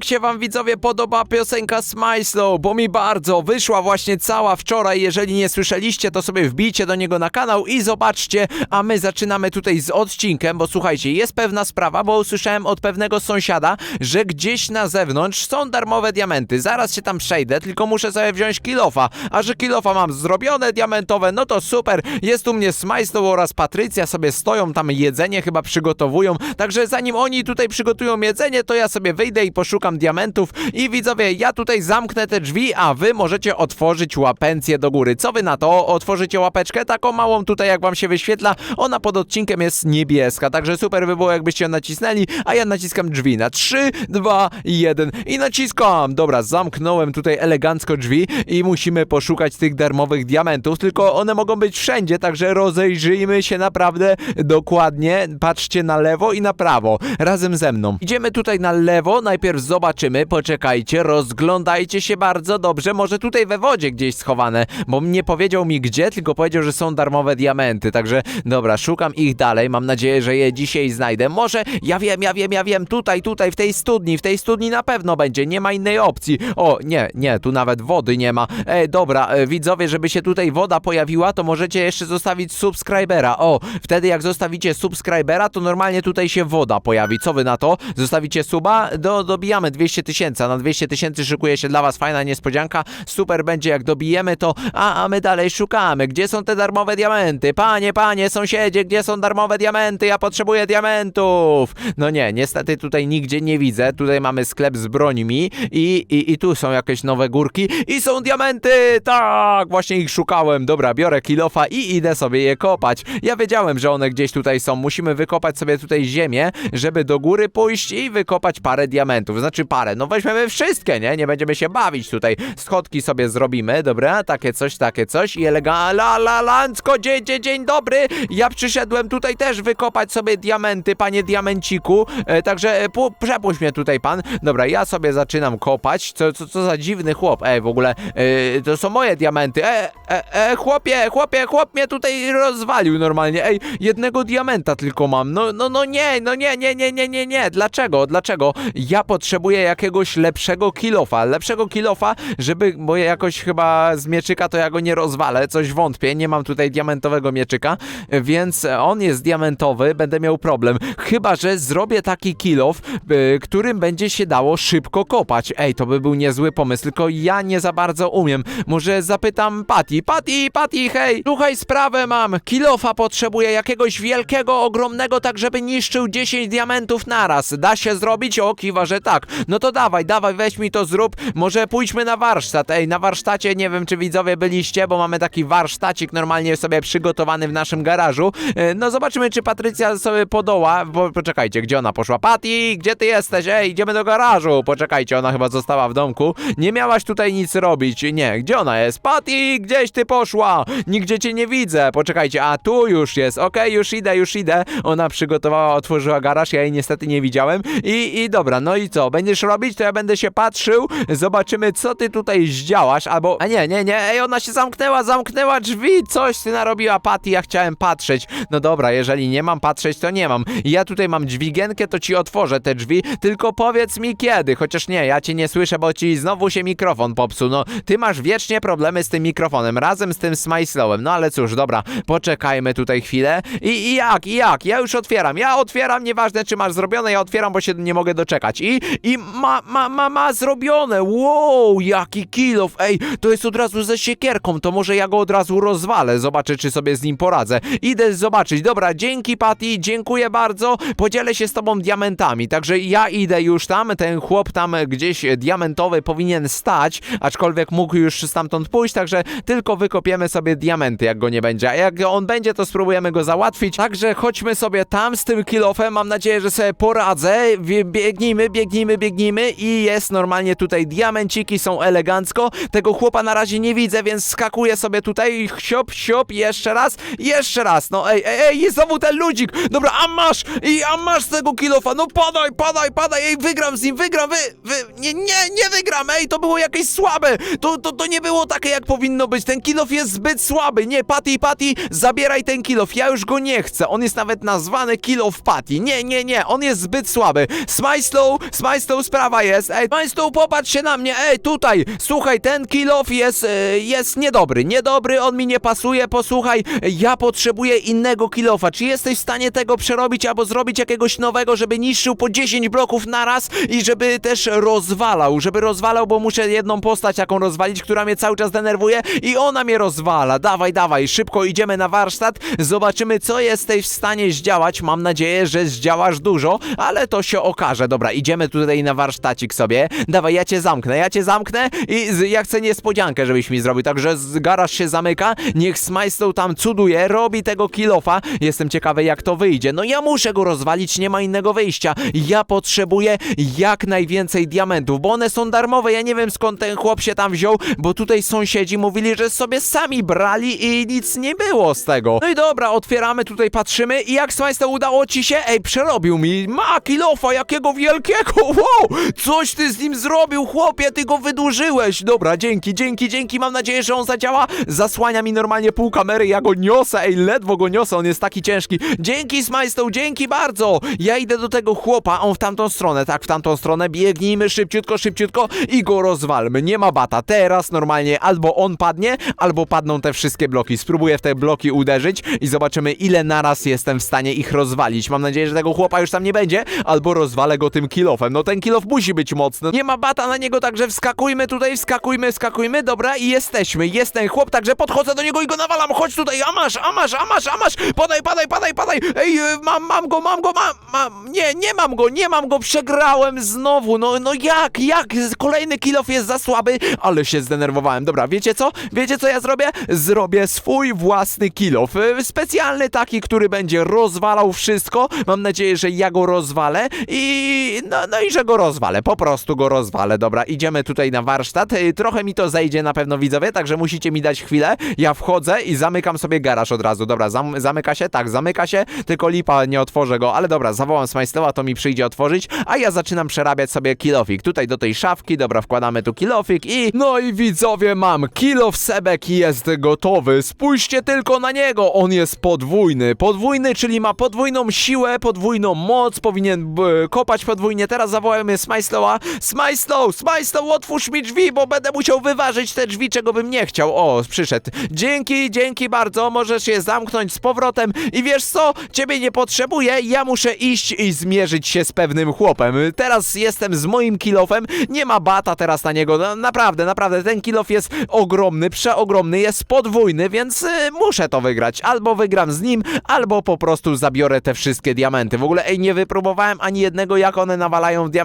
Jak się wam widzowie podoba piosenka Smile Slow, bo mi bardzo wyszła właśnie cała wczoraj, jeżeli nie słyszeliście, to sobie wbijcie do niego na kanał i zobaczcie, a my zaczynamy tutaj z odcinkiem, bo słuchajcie, jest pewna sprawa, bo usłyszałem od pewnego sąsiada, że gdzieś na zewnątrz są darmowe diamenty, zaraz się tam przejdę, tylko muszę sobie wziąć kilofa, a że kilofa mam zrobione diamentowe, no to super, jest u mnie Smile Slow oraz Patrycja sobie stoją tam jedzenie chyba przygotowują, także zanim oni tutaj przygotują jedzenie, to ja sobie wyjdę i poszukam diamentów i widzowie, ja tutaj zamknę te drzwi, a wy możecie otworzyć łapencję do góry. Co wy na to? Otworzycie łapeczkę taką małą tutaj, jak wam się wyświetla, ona pod odcinkiem jest niebieska, także super by było, jakbyście ją nacisnęli, a ja naciskam drzwi na 3, 2, 1 i naciskam! Dobra, zamknąłem tutaj elegancko drzwi i musimy poszukać tych darmowych diamentów, tylko one mogą być wszędzie, także rozejrzyjmy się naprawdę dokładnie, patrzcie na lewo i na prawo, razem ze mną. Idziemy tutaj na lewo, najpierw zobaczymy, poczekajcie, rozglądajcie się bardzo dobrze, może tutaj we wodzie gdzieś schowane, bo nie powiedział mi gdzie, tylko powiedział, że są darmowe diamenty, także dobra, szukam ich dalej, mam nadzieję, że je dzisiaj znajdę. Może, ja wiem, ja wiem, ja wiem, tutaj, tutaj, w tej studni, w tej studni na pewno będzie, nie ma innej opcji. O, nie, nie, tu nawet wody nie ma. Ej, dobra, e, widzowie, żeby się tutaj woda pojawiła, to możecie jeszcze zostawić subskrybera. O, wtedy jak zostawicie subskrybera, to normalnie tutaj się woda pojawi. Co wy na to? Zostawicie suba? Do, dobijamy 200 tysięcy, a na 200 tysięcy szykuje się dla was fajna niespodzianka. Super będzie jak dobijemy to, a, a my dalej szukamy. Gdzie są te darmowe diamenty? Panie, panie, sąsiedzie, gdzie są darmowe diamenty? Ja potrzebuję diamentów! No nie, niestety tutaj nigdzie nie widzę. Tutaj mamy sklep z brońmi i, i, i tu są jakieś nowe górki i są diamenty! Tak, właśnie ich szukałem. Dobra, biorę kilofa i idę sobie je kopać. Ja wiedziałem, że one gdzieś tutaj są. Musimy wykopać sobie tutaj ziemię, żeby do góry pójść i wykopać parę diamentów. Znaczy parę, no weźmiemy wszystkie, nie? Nie będziemy się bawić tutaj. Schodki sobie zrobimy, dobra? Takie coś, takie coś i elega... La, la, dzień, dzień, dzień dobry! Ja przyszedłem tutaj też wykopać sobie diamenty, panie diamenciku. E, także e, pu, przepuść mnie tutaj, pan. Dobra, ja sobie zaczynam kopać. Co, co, co za dziwny chłop. Ej, w ogóle e, to są moje diamenty. E, e, e, chłopie, chłopie, chłop mnie tutaj rozwalił normalnie. Ej, jednego diamenta tylko mam. No, no, no nie, no nie, nie, nie, nie, nie, nie. Dlaczego? Dlaczego? Ja potrzebuję jakiegoś lepszego kilofa. Lepszego kilofa, żeby, bo ja jakoś chyba z mieczyka to ja go nie rozwalę. Coś wątpię. Nie mam tutaj diamentowego mieczyka, więc on jest diamentowy. Będę miał problem. Chyba, że zrobię taki kilof, y, którym będzie się dało szybko kopać. Ej, to by był niezły pomysł, tylko ja nie za bardzo umiem. Może zapytam Patty. Patty, Patty, hej, słuchaj, sprawę mam. Kilofa potrzebuję jakiegoś wielkiego, ogromnego, tak żeby niszczył 10 diamentów naraz. Da się zrobić? O, kiwa, że tak. No to dawaj, dawaj, weź mi to zrób. Może pójdźmy na warsztat. Ej, na warsztacie, nie wiem, czy widzowie byliście, bo mamy taki warsztacik normalnie sobie przygotowany w naszym garażu. E, No zobaczymy, czy Patrycja sobie podoła. Bo, poczekajcie, gdzie ona poszła? Patty, gdzie ty jesteś? Ej, idziemy do garażu. Poczekajcie, ona chyba została w domku. Nie miałaś tutaj nic robić. Nie, gdzie ona jest? Patty, gdzieś ty poszła? Nigdzie cię nie widzę. Poczekajcie, a tu już jest. Okej, już idę, już idę. Ona przygotowała, otworzyła garaż, ja jej niestety nie widziałem. I, I dobra, no i co? Będziesz robić, to ja będę się patrzył. Zobaczymy, co ty tutaj zdziałasz. Albo, a nie, nie, nie. Ej, ona się zamknęła, zamknęła drzwi. Coś ty narobiła, Patty, ja chciałem patrzeć. No dobra, jeżeli nie mam patrzeć, to nie mam. Ja tutaj mam dźwigienkę, to ci otworzę te drzwi, tylko powiedz mi kiedy. Chociaż nie, ja cię nie słyszę, bo ci znowu się mikrofon popsuł. No, ty masz wiecznie problemy z tym mikrofonem, razem z tym Smajslowem. No ale cóż, dobra, poczekajmy tutaj chwilę. I, I jak, i jak? Ja już otwieram, ja otwieram, nieważne czy masz zrobione, ja otwieram, bo się nie mogę doczekać. I, i ma, ma, ma, ma zrobione. Wow, jaki kilof. Ej, to jest od razu ze siekierką, to może ja go od razu rozwalę. Zobaczę, czy sobie z nim poradzę. Idę zobaczyć. Dobra, dzięki Patty, dziękuję bardzo. Podzielę się z tobą diamentami. Także ja idę już tam. Ten chłop tam gdzieś diamentowy powinien stać, aczkolwiek mógł już stamtąd pójść, także tylko wykopiemy sobie diamenty, jak go nie będzie. A jak on będzie, to spróbujemy go załatwić. Także chodźmy sobie tam z tym kilofem. Mam nadzieję, że sobie poradzę. Biegnijmy, biegnijmy, biegnijmy i jest normalnie tutaj diamenciki są elegancko. Tego chłopa na razie nie widzę, więc skakuję sobie tutaj. Siop, siop, jeszcze raz, jeszcze raz. No ej, ej, ej, jest znowu ten ludzik. Dobra, a masz, i a masz tego kilofa. No padaj, padaj, padaj, ej, wygram z nim, wygram, wy, wy, nie, nie, nie wygram, ej, to było jakieś słabe. To, to, to nie było takie, jak powinno być. Ten kilof jest zbyt słaby. Nie, Patty, Patty, zabieraj ten kilof. Ja już go nie chcę. On jest nawet nazwany kilof Patty. Nie, nie, nie, on jest zbyt słaby. Smile slow, smile Smajstow sprawa jest, ej, Smajstow, popatrz się na mnie, ej, tutaj, słuchaj, ten kill off jest, e, jest niedobry, niedobry, on mi nie pasuje, posłuchaj, ja potrzebuję innego kill offa, czy jesteś w stanie tego przerobić albo zrobić jakiegoś nowego, żeby niszczył po 10 bloków naraz i żeby też rozwalał, żeby rozwalał, bo muszę jedną postać jaką rozwalić, która mnie cały czas denerwuje i ona mnie rozwala, dawaj, dawaj, szybko idziemy na warsztat, zobaczymy co jesteś w stanie zdziałać, mam nadzieję, że zdziałasz dużo, ale to się okaże, dobra, idziemy tutaj na warsztacik sobie, dawaj, ja cię zamknę, ja cię zamknę i z, ja chcę niespodziankę, żebyś mi zrobił, także z- garaż się zamyka, niech Smajstow tam cuduje, robi tego kilofa, jestem ciekawy jak to wyjdzie, no ja muszę go rozwalić, nie ma innego wyjścia, ja potrzebuję jak najwięcej diamentów, bo one są darmowe, ja nie wiem skąd ten chłop się tam wziął, bo tutaj sąsiedzi mówili, że sobie sami brali i nic nie było z tego. No i dobra, otwieramy, tutaj patrzymy i jak Smajstow udało ci się? Ej, przerobił mi, ma kilofa, jakiego wielkiego, wow, coś ty z nim zrobił, chłopie, ty go wydłużyłeś, dobra, dzięki, dzięki, dzięki, mam nadzieję, że on zadziała, zasłania mi normalnie pół kamery, ja go niosę, ej, ledwo go niosę, on jest taki ciężki, dzięki Smajstow, dzięki bardzo, ja idę do tego chłopa, on w tamtą stronę, tak, w tamtą stronę, biegnijmy szybciutko, szybciutko i go rozwalmy, nie ma bata, teraz normalnie albo on padnie, albo padną te wszystkie bloki, spróbuję w te bloki uderzyć i zobaczymy ile naraz jestem w stanie ich rozwalić, mam nadzieję, że tego chłopa już tam nie będzie, albo rozwalę go tym kilofem, no ten kilof musi być mocny, nie ma bata na niego, także wskakujmy tutaj, wskakujmy, wskakujmy, dobra i jesteśmy, jest ten chłop, także podchodzę do niego i go nawalam, chodź tutaj, a masz, a masz, a masz, a masz, podaj, padaj, padaj, padaj, ej, e, mam, mam go, mam go, mam, mam, nie, nie mam go, nie mam go, przegrałem znowu, no, no jak, jak, kolejny kilof jest za słaby, ale się zdenerwowałem, dobra, wiecie co, wiecie co ja zrobię? Zrobię swój własny kilof, e, specjalny taki, który będzie rozwalał wszystko, mam nadzieję, że ja go rozwalę i, no, no i że go rozwalę, po prostu go rozwalę, dobra, idziemy tutaj na warsztat, e, trochę mi to zejdzie na pewno widzowie, także musicie mi dać chwilę, ja wchodzę i zamykam sobie garaż od razu, dobra, zam zamyka się, tak, zamyka się, tylko lipa, nie otworzę go, ale dobra, zawołam Smajstowa, to mi przyjdzie otworzyć, a ja zaczynam przerabiać sobie kilofik, tutaj do tej szafki, dobra, wkładamy tu kilofik i, no i widzowie, mam kilof Sebek jest gotowy, spójrzcie tylko na niego, on jest podwójny, podwójny, czyli ma podwójną siłę, podwójną moc, powinien kopać podwójnie, teraz zawołajmy Smajstowa, Smajstow, Smajstow, otwórz mi drzwi, bo będę musiał wyważyć te drzwi, czego bym nie chciał, o, przyszedł, dzięki, dzięki bardzo, możesz je zamknąć z powrotem. I wiesz co, ciebie nie potrzebuję, ja muszę iść i zmierzyć się z pewnym chłopem, teraz jestem z moim kilofem, nie ma bata teraz na niego, no, naprawdę, naprawdę, ten kilof jest ogromny, przeogromny, jest podwójny, więc y, muszę to wygrać, albo wygram z nim, albo po prostu zabiorę te wszystkie diamenty, w ogóle, ej, nie wypróbowałem ani jednego, jak one nawalają w diamenty,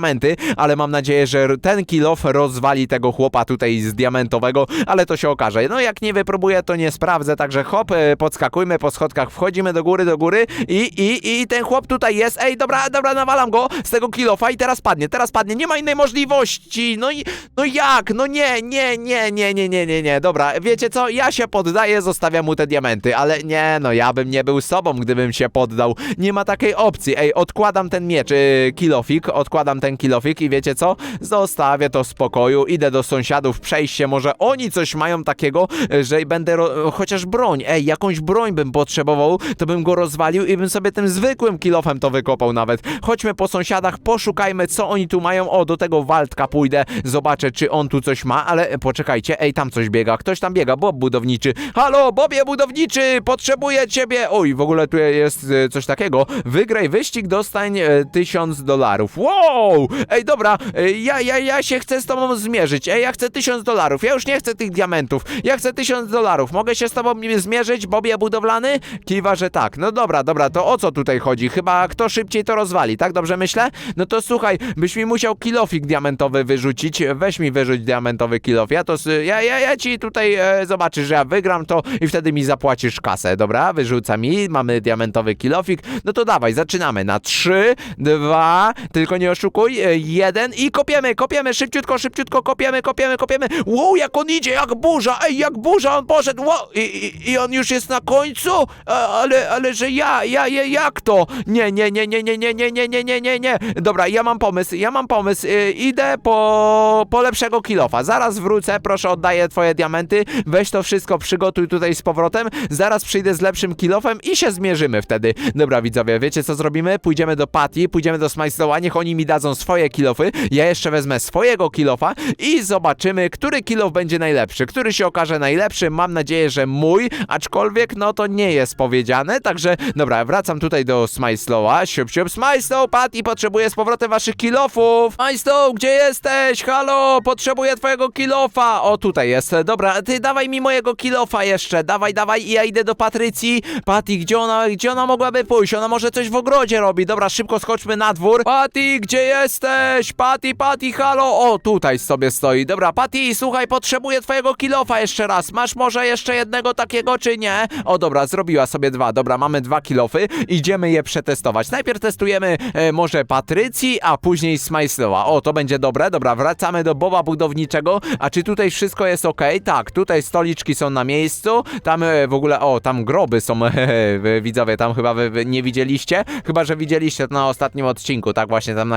ale mam nadzieję, że ten kilof rozwali tego chłopa tutaj z diamentowego, ale to się okaże, no jak nie wypróbuję, to nie sprawdzę, także hop, y, podskakujmy po schodkach, wchodzimy do góry, do góry i, i, i ten chłop tutaj jest, ej, dobra, dobra, nawalam go z tego kilofa i teraz padnie, teraz padnie, nie ma innej możliwości, no i, no jak, no nie, nie, nie, nie, nie, nie, nie, nie, dobra, wiecie co, ja się poddaję, zostawiam mu te diamenty, ale nie, no ja bym nie był sobą, gdybym się poddał, nie ma takiej opcji, ej, odkładam ten miecz, y, kilofik, odkładam ten kilofik i wiecie co, zostawię to w spokoju, idę do sąsiadów, przejść się, może oni coś mają takiego, y, że będę, chociaż broń, ej, jakąś broń bym potrzebował, to bym go rozwalił i bym sobie tym zwykłym kilofem to wykopał nawet, chodźmy po sąsiadach, poszukajmy, co oni tu mają, o, do tego Waldka pójdę, zobaczę, czy on tu coś ma, ale poczekajcie, ej, tam coś biega, ktoś tam biega, Bob budowniczy, halo, Bobie budowniczy, potrzebuję ciebie, oj, w ogóle tu jest e, coś takiego, wygraj wyścig, dostań e, tysiąc dolarów, wow, ej, dobra, ja, ja, ja się chcę z tobą zmierzyć, ej, ja chcę tysiąc dolarów, ja już nie chcę tych diamentów, ja chcę tysiąc dolarów, mogę się z tobą zmierzyć, Bobie budowlany? Kiwa, że tak, no dobra, dobra, to o co tutaj chodzi, chyba kto szybciej to rozwali, tak dobrze myślę? No to słuchaj, byś mi musiał kilofik diamentowy wyrzucić, weź mi wyrzuć diamentowy kilof, ja to, ja, ja, ja ci tutaj e, zobaczysz, że ja wygram to i wtedy mi zapłacisz kasę, dobra? Wyrzuca mi, mamy diamentowy kilofik, no to dawaj, zaczynamy na trzy, dwa, tylko nie oszukuj, e, jeden i kopiemy, kopiemy, szybciutko, szybciutko, kopiemy, kopiemy, kopiemy, wow, jak on idzie, jak burza, ej, jak burza, on poszedł, wow, i, i, i on już jest na końcu, ale, ale, że ja, ja, ja, jak to? Nie, nie, nie, nie, nie, nie, nie, nie, nie, nie, nie, nie, dobra, ja mam pomysł, ja mam pomysł, y, idę po, po lepszego kilofa, zaraz wrócę, proszę, oddaję twoje diamenty, weź to wszystko, przygotuj tutaj z powrotem, zaraz przyjdę z lepszym kilofem i się zmierzymy wtedy. Dobra, widzowie, wiecie co zrobimy? Pójdziemy do Patty, pójdziemy do Smajstoła, niech oni mi da swoje kilofy, ja jeszcze wezmę swojego kilofa i zobaczymy, który kilof będzie najlepszy, który się okaże najlepszy. Mam nadzieję, że mój, aczkolwiek no to nie jest powiedziane, także dobra, wracam tutaj do Smajslowa. Siup, siup, Smajslow, Patty, potrzebuję z powrotem waszych kilofów. Smajslow, gdzie jesteś? Halo, potrzebuję twojego kilofa. O, tutaj jest. Dobra, ty dawaj mi mojego kilofa jeszcze. Dawaj, dawaj i ja idę do Patrycji. Patty, gdzie ona, gdzie ona mogłaby pójść? Ona może coś w ogrodzie robi. Dobra, szybko skoczmy na dwór. Patty, gdzie jesteś? Patty, Patty, halo. O, tutaj sobie stoi. Dobra, Patty, słuchaj, potrzebuję twojego kilofa jeszcze raz. Masz może jeszcze jednego takiego, czy nie? O, dobra, zrobiła sobie dwa. Dobra, mamy dwa kilofy. Idziemy je przetestować. Najpierw testujemy e, może Patrycji, a później Smajslowa. O, to będzie dobre. Dobra, wracamy do Boba budowniczego. A czy tutaj wszystko jest ok? Tak, tutaj stoliczki są na miejscu. Tam e, w ogóle, o, tam groby są, widzowie, tam chyba wy, wy nie widzieliście. Chyba, że widzieliście to na ostatnim odcinku. Tak właśnie tam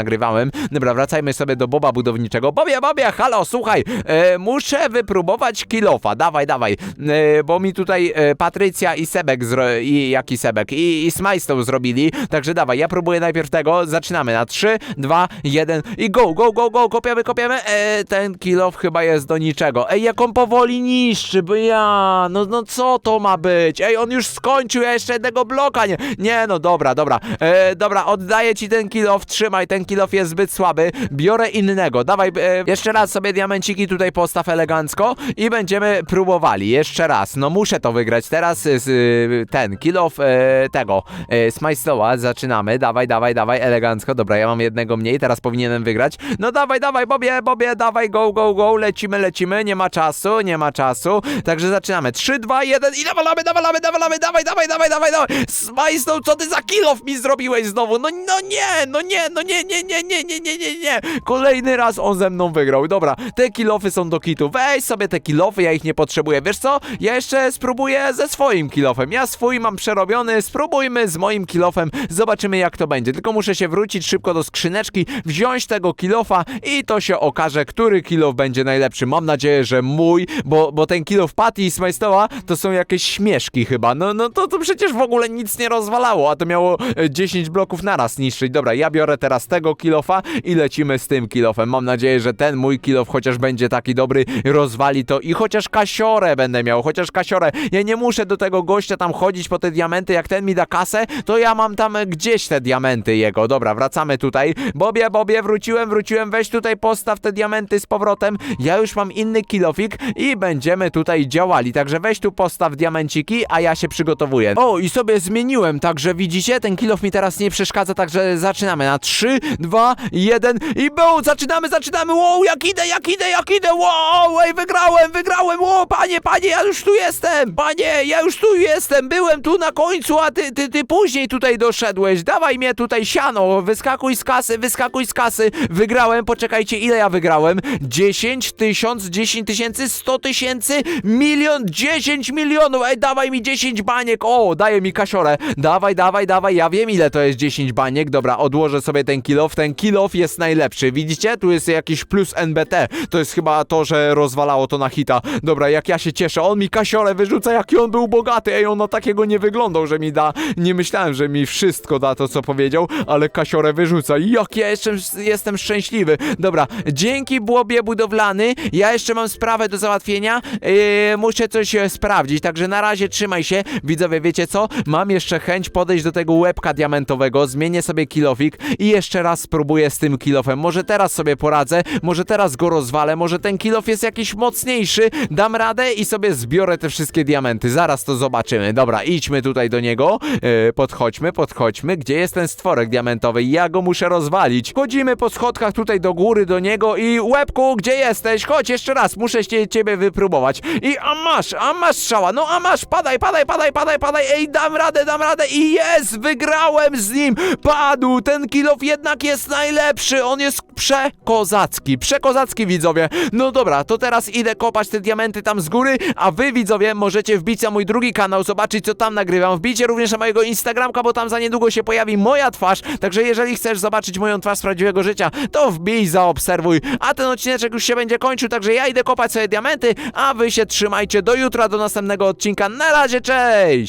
Dobra, wracajmy sobie do Boba budowniczego. Bobie, Bobie, halo, słuchaj, e, muszę wypróbować kilofa. Dawaj, dawaj, e, bo mi tutaj e, Patrycja i Sebek, zro- i jaki Sebek, i, i Smajstow zrobili. Także dawaj, ja próbuję najpierw tego. Zaczynamy na 3, 2, 1 i go, go, go, go, kopiemy, kopiemy. E, ten kilof chyba jest do niczego. Ej, jak on powoli niszczy, bo ja, no, no co to ma być? Ej, on już skończył, ja jeszcze jednego bloka nie. Nie, no dobra, dobra. E, dobra, oddaję ci ten kilof, trzymaj, ten kilof jest zbyt słaby. Biorę innego. Dawaj, e, jeszcze raz sobie diamenciki tutaj postaw elegancko i będziemy próbowali. Jeszcze raz. No muszę to wygrać. Teraz e, e, ten kilof e, tego e, Smajslowa zaczynamy. Dawaj, dawaj, dawaj, elegancko. Dobra, ja mam jednego mniej, teraz powinienem wygrać. No dawaj, dawaj, Bobie, Bobie, dawaj, go, go, go, lecimy, lecimy. Nie ma czasu, nie ma czasu. Także zaczynamy. 3, 2, 1 i nawalamy, nawalamy, nawalamy, dawaj, dawaj, dawaj, dawaj, dawaj. Smajslow, co ty za kilof mi zrobiłeś znowu? No, no nie, no nie, no nie, nie, nie, nie, nie, nie, nie, nie. Kolejny raz on ze mną wygrał. Dobra, te kilofy są do kitu. Weź sobie te kilofy, ja ich nie potrzebuję. Wiesz co? Ja jeszcze spróbuję ze swoim kilofem. Ja swój mam przerobiony, spróbujmy z moim kilofem. Zobaczymy jak to będzie. Tylko muszę się wrócić szybko do skrzyneczki, wziąć tego kilofa i to się okaże, który kilof będzie najlepszy. Mam nadzieję, że mój, bo, bo ten kilof Patty i Smajstoła to są jakieś śmieszki chyba. No, no to, to przecież w ogóle nic nie rozwalało, a to miało e, 10 bloków naraz niszczyć. Dobra, ja biorę teraz tego kilofa i lecimy z tym kilofem. Mam nadzieję, że ten mój kilof chociaż będzie taki dobry, rozwali to i chociaż kasiorę będę miał, chociaż kasiorę. Ja nie muszę do tego gościa tam chodzić po te diamenty, jak ten mi da kasę, to ja mam tam gdzieś te diamenty jego. Dobra, wracamy tutaj. Bobie, Bobie, wróciłem, wróciłem, weź tutaj postaw te diamenty z powrotem. Ja już mam inny kilofik i będziemy tutaj działali, także weź tu postaw diamenciki, a ja się przygotowuję. O, i sobie zmieniłem, także widzicie, ten kilof mi teraz nie przeszkadza, także zaczynamy na 3, 2, 1 i boom, zaczynamy, zaczynamy, wow, jak idę, jak idę, jak idę, wow, ej, wygrałem, wygrałem, wow, panie, panie, ja już tu jestem, panie, ja już tu jestem, byłem tu na końcu, a ty, ty, ty później tutaj doszedłeś, dawaj mnie tutaj siano, wyskakuj z kasy, wyskakuj z kasy, wygrałem, poczekajcie, ile ja wygrałem? 10 tysiąc, 10 tysięcy, 100 tysięcy, milion, 10 milionów, ej, dawaj mi 10 baniek, o, daje mi kasiorę, dawaj, dawaj, dawaj, ja wiem ile to jest 10 baniek, dobra, odłożę sobie ten kilof, ten kilof jest najlepszy, widzicie, tu jest jakiś plus NBT, to jest chyba to, że rozwalało to na hita, dobra, jak ja się cieszę, on mi kasiorę wyrzuca, jaki on był bogaty, ej, on na takiego nie wyglądał, że mi da, nie myślałem, że mi wszystko da to, co powiedział, ale kasiorę wyrzuca, jak ja jestem, jestem szczęśliwy, dobra, dzięki błobie budowlany, ja jeszcze mam sprawę do załatwienia, yy, muszę coś e, sprawdzić, także na razie trzymaj się, widzowie, wiecie co, mam jeszcze chęć podejść do tego łebka diamentowego, zmienię sobie kilofik i jeszcze raz spróbuję z tym kilofem, może teraz sobie poradzę, może teraz go rozwalę, może ten kilof jest jakiś mocniejszy, dam radę i sobie zbiorę te wszystkie diamenty, zaraz to zobaczymy, dobra, idźmy tutaj do niego, yy, podchodźmy, podchodźmy, gdzie jest ten stworek diamentowy, ja go muszę rozwalić, chodzimy po schodkach tutaj do góry do niego i łebku, gdzie jesteś, chodź jeszcze raz, muszę cię, ciebie wypróbować. I a masz, a masz strzała, no a masz, padaj, padaj, padaj, padaj, padaj, ej, dam radę, dam radę. I jest, wygrałem z nim, padł, ten kilof jednak jest najlepszy, on jest przekozacki, przekozacki widzowie, no dobra, to teraz idę kopać te diamenty tam z góry, a wy widzowie możecie wbić na mój drugi kanał, zobaczyć co tam nagrywam, wbijcie również na mojego Instagramka, bo tam za niedługo się pojawi moja twarz, także jeżeli chcesz zobaczyć moją twarz z prawdziwego życia, to wbij, zaobserwuj, a ten odcineczek już się będzie kończył, także ja idę kopać sobie diamenty, a wy się trzymajcie. Do jutra, do następnego odcinka, na razie, cześć!